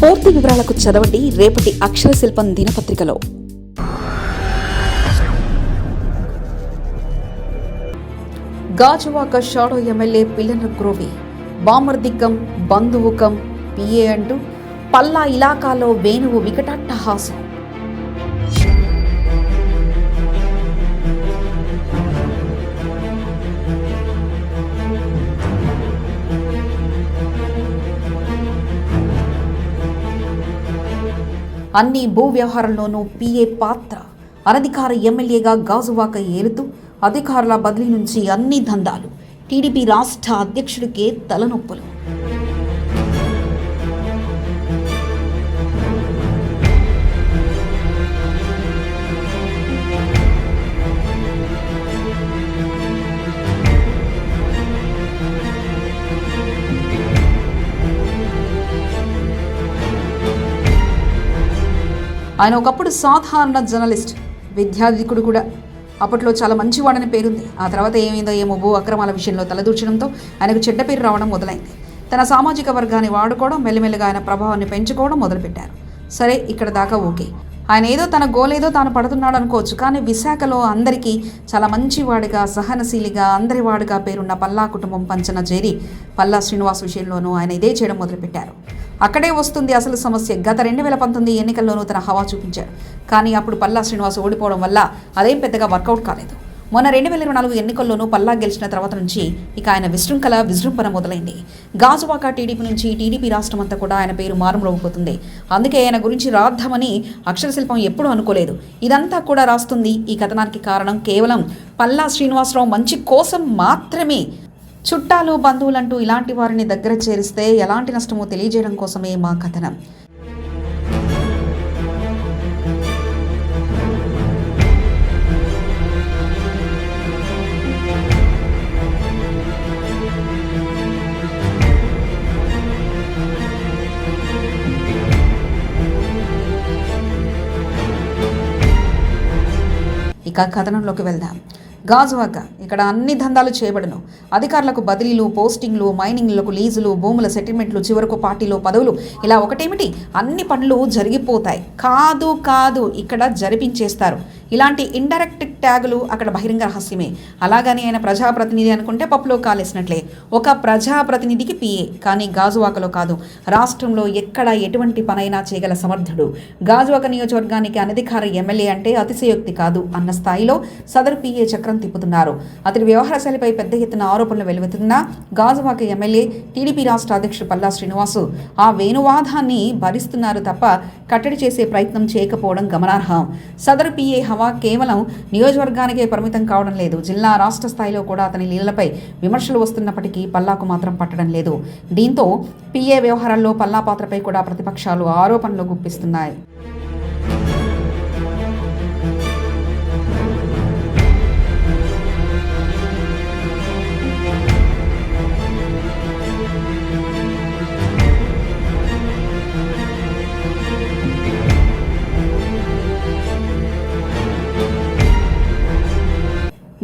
పూర్తి వివరాలకు చదవండి రేపటి అక్షర శిల్పం దినపత్రికలో. గాజువాక షాడో ఎమ్మెల్యే పిల్లన గ్రోవి బామర్దిక్కం బంధువుకం పిఏ అంటూ పల్లా ఇలాకాలో వేణువు వికటాట్టహాసం. అన్ని భూ వ్యవహారంలోనూ పిఏ పాత్ర. అనధికార ఎమ్మెల్యేగా గాజువాక ఏలుతూ అధికారుల బదిలీ నుంచి అన్ని దందాలు. టీడీపీ రాష్ట్ర అధ్యక్షుడికే తలనొప్పులు. ఆయన ఒకప్పుడు సాధారణ జర్నలిస్ట్ విద్యాధికుడు కూడా. అప్పట్లో చాలా మంచివాడని పేరుంది. ఆ తర్వాత ఏమైందో ఏమో భూ అక్రమాల విషయంలో తలదూర్చడంతో ఆయనకు చెడ్డ పేరు రావడం మొదలైంది. తన సామాజిక వర్గాన్ని వాడుకోవడం మెల్లమెల్లగా ఆయన ప్రభావాన్ని పెంచుకోవడం మొదలుపెట్టారు. సరే ఇక్కడ దాకా ఓకే. ఆయన ఏదో తన గోలేదో తాను పడుతున్నాడు అనుకోవచ్చు కానీ విశాఖలో అందరికీ చాలా మంచివాడిగా సహనశీలిగా అందరి వాడిగా పేరున్న పల్లా కుటుంబం పంచన చేరి పల్లా శ్రీనివాస్ విషయంలోనూ ఆయన ఇదే చేయడం మొదలుపెట్టారు. అక్కడే వస్తుంది అసలు సమస్య. గత రెండు వేల పంతొమ్మిది ఎన్నికల్లోనూ తన హవా చూపించాడు. కానీ అప్పుడు పల్లా శ్రీనివాస్ ఓడిపోవడం వల్ల అదేం పెద్దగా వర్కౌట్ కాలేదు. మొన్న రెండు వేల ఇరవై నాలుగు ఎన్నికల్లోనూ పల్లా గెలిచిన తర్వాత నుంచి ఇక ఆయన విశృంఖల విజృంభణ మొదలైంది. గాజువాక టీడీపీ నుంచి టీడీపీ రాష్ట్రం అంతా కూడా ఆయన పేరు మారుమ్రోగిపోతుంది. అందుకే ఆయన గురించి రాద్దామని అక్షరశిల్పం ఎప్పుడూ అనుకోలేదు. ఇదంతా కూడా రాస్తుంది ఈ కథనానికి కారణం కేవలం పల్లా శ్రీనివాసరావు మంచి కోసం మాత్రమే. చుట్టాలు బంధువులంటూ ఇలాంటి వారిని దగ్గర చేరిస్తే ఎలాంటి నష్టమో తెలియజేయడం కోసమే మా కథనం. ఇక కథనంలోకి వెళ్దాం. గాజువాక ఇక్కడ అన్ని దందాలు చేయబడను. అధికారులకు బదిలీలు పోస్టింగ్లు మైనింగ్లకు లీజులు భూముల సెటిల్మెంట్లు చివరకు పార్టీలు పదవులు. ఇలా ఒకటేమిటి? అన్ని పనులు జరిగిపోతాయి. కాదు కాదు. ఇక్కడ జరిపించేస్తారు. ఇలాంటి ఇండైరెక్ట్ ట్యాగులు అక్కడ బహిరంగ రహస్యమే. అలాగని ఆయన ప్రజాప్రతినిధి అనుకుంటే పప్పులో కాలేసినట్లే. ఒక ప్రజాప్రతినిధికి పిఏ కానీ గాజువాకలో కాదు. రాష్ట్రంలో ఎక్కడ ఎటువంటి పనైనా చేయగల సమర్థుడు. గాజువాక నియోజకవర్గానికి అనధికార ఎమ్మెల్యే అంటే అతిశయోక్తి కాదు అన్న స్థాయిలో సదరు పిఏ చక్రం తిప్పుతున్నారు. అతడి వ్యవహార శైలిపై పెద్ద ఎత్తున ఆరోపణలు వెలువెత్తుతున్నా గాజువాక ఎమ్మెల్యే టీడీపీ రాష్ట్ర అధ్యక్షుడు పల్లా శ్రీనివాసు ఆ వేణువాదాన్ని భరిస్తున్నారు తప్ప కట్టడి చేసే ప్రయత్నం చేయకపోవడం గమనార్హం. సదరు పిఏ హవా కేవలం నియోజకవర్గానికే పరిమితం కావడం లేదు. జిల్లా రాష్ట్ర స్థాయిలో కూడా అతని లీలలపై విమర్శలు వస్తున్నప్పటికీ పల్లాకు మాత్రం పట్టడం లేదు. దీంతో పిఏ వ్యవహారాల్లో పల్లా పాత్రపై కూడా ప్రతిపక్షాలు ఆరోపణలు గుప్పిస్తున్నాయి.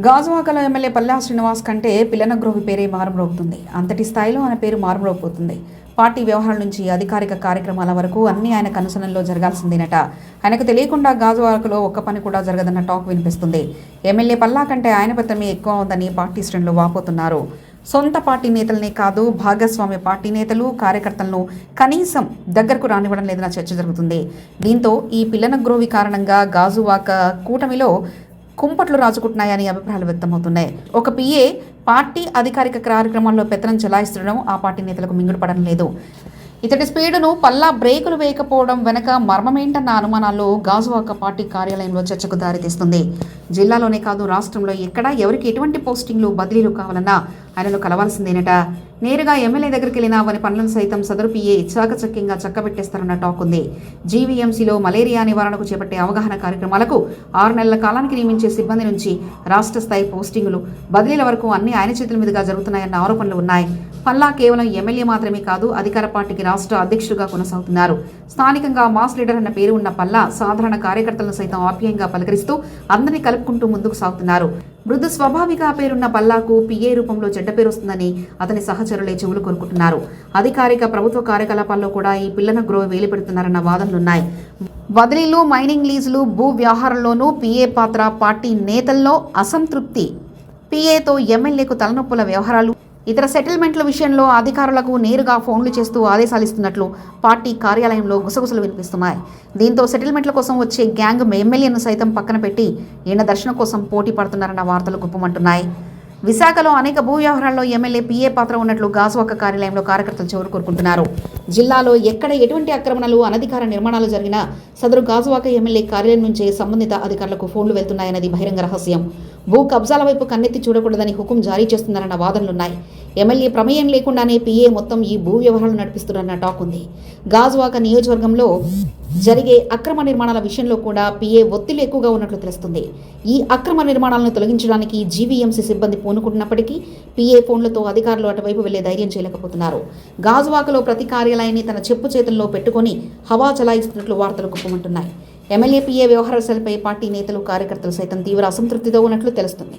గాజువాకలో ఎమ్మెల్యే పల్లా శ్రీనివాస్ కంటే పిల్లనగ్రోవి పేరే మారుమ్రోగుతుంది. అంతటి స్థాయిలో ఆయన పేరు మారుమ్రోగిపోతుంది పార్టీ వ్యవహారాల నుంచి అధికారిక కార్యక్రమాల వరకు అన్ని ఆయన కనుసనంలో జరగాల్సిందేనట. ఆయనకు తెలియకుండా గాజువాకలో ఒక్క పని కూడా జరగదన్న టాక్ వినిపిస్తుంది. ఎమ్మెల్యే పల్లా కంటే ఆయన పత్రమే ఎక్కువ ఉందని పార్టీ శ్రేణులు వాపోతున్నారు. సొంత పార్టీ నేతలనే కాదు భాగస్వామ్య పార్టీ నేతలు కార్యకర్తలను కనీసం దగ్గరకు రానివ్వడం లేదన్న చర్చ జరుగుతుంది. దీంతో ఈ పిల్లన గ్రోవి కారణంగా గాజువాక కూటమిలో కుంపట్లు రాజుకుంటున్నాయని అభిప్రాయాలు వ్యక్తమవుతున్నాయి. ఒక పిఏ పార్టీ అధికారిక కార్యక్రమాల్లో పెత్తనం చెలాయిస్తుండడం ఆ పార్టీ నేతలకు మింగుడుపడడం లేదు. ఇతడి స్పీడును పల్లా బ్రేకులు వేయకపోవడం వెనక మర్మమేంటన్న అనుమానాలు గాజువాక పార్టీ కార్యాలయంలో చర్చకు దారితీస్తుంది. జిల్లాలోనే కాదు రాష్ట్రంలో ఎక్కడ ఎవరికి ఎటువంటి పోస్టింగ్లు బదిలీలు కావాలన్నా ఆయనను కలవాల్సిందేనట. నేరుగా ఎమ్మెల్యే దగ్గరికి వెళ్ళిన వారి పనులను సైతం సదరు పిఏ చాకచక్యంగా చక్కబెట్టేస్తారన్న టాక్ ఉంది. జీవీఎంసీలో మలేరియా నివారణకు చేపట్టే అవగాహన కార్యక్రమాలకు ఆరు నెలల కాలానికి నియమించే సిబ్బంది నుంచి రాష్ట్ర స్థాయి పోస్టింగులు బదిలీల వరకు అన్ని ఆయన చేతుల మీదుగా జరుగుతున్నాయన్న ఆరోపణలు ఉన్నాయి. పల్లా కేవలం ఎమ్మెల్యే మాత్రమే కాదు అధికార పార్టీకి రాష్ట్ర అధ్యక్షుడుగా కొనసాగుతున్నారు. స్థానికంగా మాస్ లీడర్ అన్న పేరు ఉన్న పల్లా సాధారణ కార్యకర్తలను సైతం ఆప్యాయంగా పలకరిస్తూ అందరినీ కలుపుకుంటూ ముందుకు సాగుతున్నారు. మృదు స్వాభావిక పేరున్న పల్లాకు పిఏ రూపంలో చెడ్డ పేరు వస్తుందని అతని సహచరులే చెవులు కొనుక్కుంటున్నారు. అధికారిక ప్రభుత్వ కార్యకలాపాల్లో కూడా ఈ పిల్లన గ్రోవ్ వేలు పెడుతున్నారన్న వాదనలున్నాయి. బదిలీలు మైనింగ్ లీజులు భూ వ్యవహారంలోనూ పిఏ పాత్ర పార్టీ నేతల్లో అసంతృప్తి. పిఏతో ఎమ్మెల్యేకు తలనొప్పుల వ్యవహారాలు ఇతర సెటిల్మెంట్ల విషయంలో అధికారులకు నేరుగా ఫోన్లు చేస్తూ ఆదేశాలు ఇస్తున్నట్లు పార్టీ కార్యాలయంలో గుసగుసలు వినిపిస్తున్నాయి. దీంతో సెటిల్మెంట్ల కోసం వచ్చే గ్యాంగ్ ఎమ్మెల్యేను సైతం పక్కన పెట్టి ఈయన దర్శనం కోసం పోటీ పడుతున్నారన్న వార్తలు గుప్పమంటున్నాయి. విశాఖలో అనేక భూ వ్యవహారాల్లో ఎమ్మెల్యే పిఏ పాత్ర ఉన్నట్లు గాజువాక కార్యాలయంలో కార్యకర్తలు చెవులు కోరుకుంటున్నారు. జిల్లాలో ఎక్కడ ఎటువంటి ఆక్రమణలు అనధికార నిర్మాణాలు జరిగినా సదరు గాజువాక ఎమ్మెల్యే కార్యాలయం నుంచే సంబంధిత అధికారులకు ఫోన్లు వెళ్తున్నాయన్నది బహిరంగ రహస్యం. భూ కబ్జాల వైపు కన్నెత్తి చూడకూడదని హుకుం జారీ చేస్తున్నారన్న వాదనలున్నాయి. ఎమ్మెల్యే ప్రమేయం లేకుండానే పీఏ మొత్తం ఈ భూ వ్యవహారాలు నడిపిస్తున్నారన్న టాక్ ఉంది. గాజువాక నియోజకవర్గంలో జరిగే అక్రమ నిర్మాణాల విషయంలో కూడా పీఏ ఒత్తిళ్ళు ఎక్కువగా ఉన్నట్లు తెలుస్తుంది. ఈ అక్రమ నిర్మాణాలను తొలగించడానికి జీవీఎంసీ సిబ్బంది పూనుకుంటున్నప్పటికీ పీఏ ఫోన్లతో అధికారులు అటువైపు వెళ్ళే ధైర్యం చేయలేకపోతున్నారు. గాజువాకలో ప్రతి కార్యాలయాన్ని తన చెప్పు చేతుల్లో పెట్టుకొని హవా చలాయిస్తున్నట్లు వార్తలు కుప్పమంటున్నాయి. ఎమ్మెల్యేపీఏ వ్యవహారాలపై పార్టీ నేతలు కార్యకర్తలు సైతం తీవ్ర అసంతృప్తితో ఉన్నట్లు తెలుస్తుంది.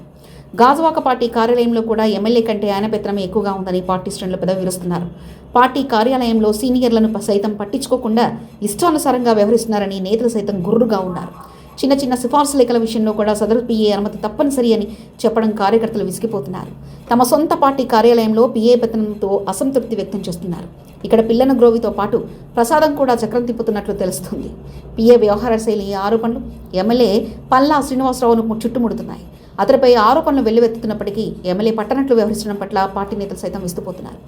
గాజువాక పార్టీ కార్యాలయంలో కూడా ఎమ్మెల్యే కంటే ఆయన పెత్రమే ఎక్కువగా ఉందని పార్టీ శ్రేణులు పెదవిరుస్తున్నారు పార్టీ కార్యాలయంలో సీనియర్లను సైతం పట్టించుకోకుండా ఇష్టానుసారంగా వ్యవహరిస్తున్నారని నేతలు సైతం గుర్రుగా ఉన్నారు. చిన్న చిన్న సిఫార్సు లేఖల విషయంలో కూడా సదరు పిఏ అనుమతి తప్పనిసరి అని చెప్పడం కార్యకర్తలు విసిగిపోతున్నారు. తమ సొంత పార్టీ కార్యాలయంలో పిఏ పెత్తనంతో అసంతృప్తి వ్యక్తం చేస్తున్నారు. ఇక్కడ పిల్లన గ్రోవితో పాటు ప్రసాదం కూడా చక్రం తిప్పుతున్నట్లు తెలుస్తుంది. పీఏ వ్యవహార శైలి ఆరోపణలు ఎమ్మెల్యే పల్లా శ్రీనివాసరావును చుట్టుముడుతున్నాయి. అతనిపై ఆరోపణలు వెల్లువెత్తుతున్నప్పటికీ ఎమ్మెల్యే పట్టనట్లు వ్యవహరించడం పట్ల పార్టీ నేతలు సైతం విస్తుపోతున్నారు.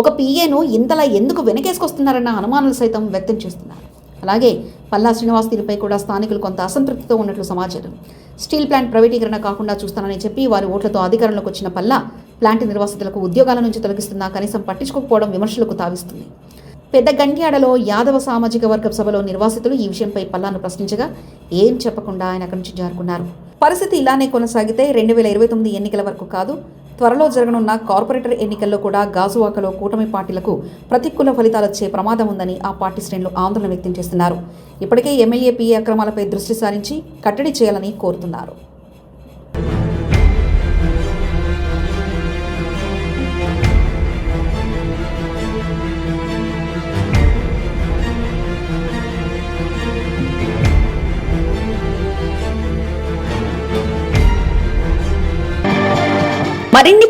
ఒక పిఏను ఇంతలా ఎందుకు వెనకేసుకొస్తున్నారన్న అనుమానాలు సైతం వ్యక్తం చేస్తున్నారు. అలాగే పల్లా శ్రీనివాస్ తీరుపై కూడా స్థానికులు కొంత అసంతృప్తితో ఉన్నట్లు సమాచారం. స్టీల్ ప్లాంట్ ప్రైవేటీకరణ కాకుండా చూస్తానని చెప్పి వారి ఓట్లతో అధికారంలోకి వచ్చిన పల్లా ప్లాంట్ నిర్వాసితులకు ఉద్యోగాల నుంచి తొలగిస్తున్నా కనీసం పట్టించుకోకపోవడం విమర్శలకు తావిస్తుంది. పెద్ద గంట్యాడలో యాదవ సామాజిక వర్గ సభలో నిర్వాసితులు ఈ విషయంపై పల్లాను ప్రశ్నించగా ఏం చెప్పకుండా ఆయన అక్కడి నుంచి జారుకున్నారు? పరిస్థితి ఇలానే కొనసాగితే రెండు వేల ఇరవై తొమ్మిది ఎన్నికల వరకు కాదు. త్వరలో జరగనున్న కార్పొరేటర్ ఎన్నికల్లో కూడా గాజువాకలో కూటమి పార్టీలకు ప్రతికూల ఫలితాలొచ్చే ప్రమాదం ఉందని ఆ పార్టీ శ్రేణులు ఆందోళన వ్యక్తం చేస్తున్నారు. ఇప్పటికే ఎమ్మెల్యే పీఏ అక్రమాలపై దృష్టి సారించి కట్టడి చేయాలని కోరుతున్నారు.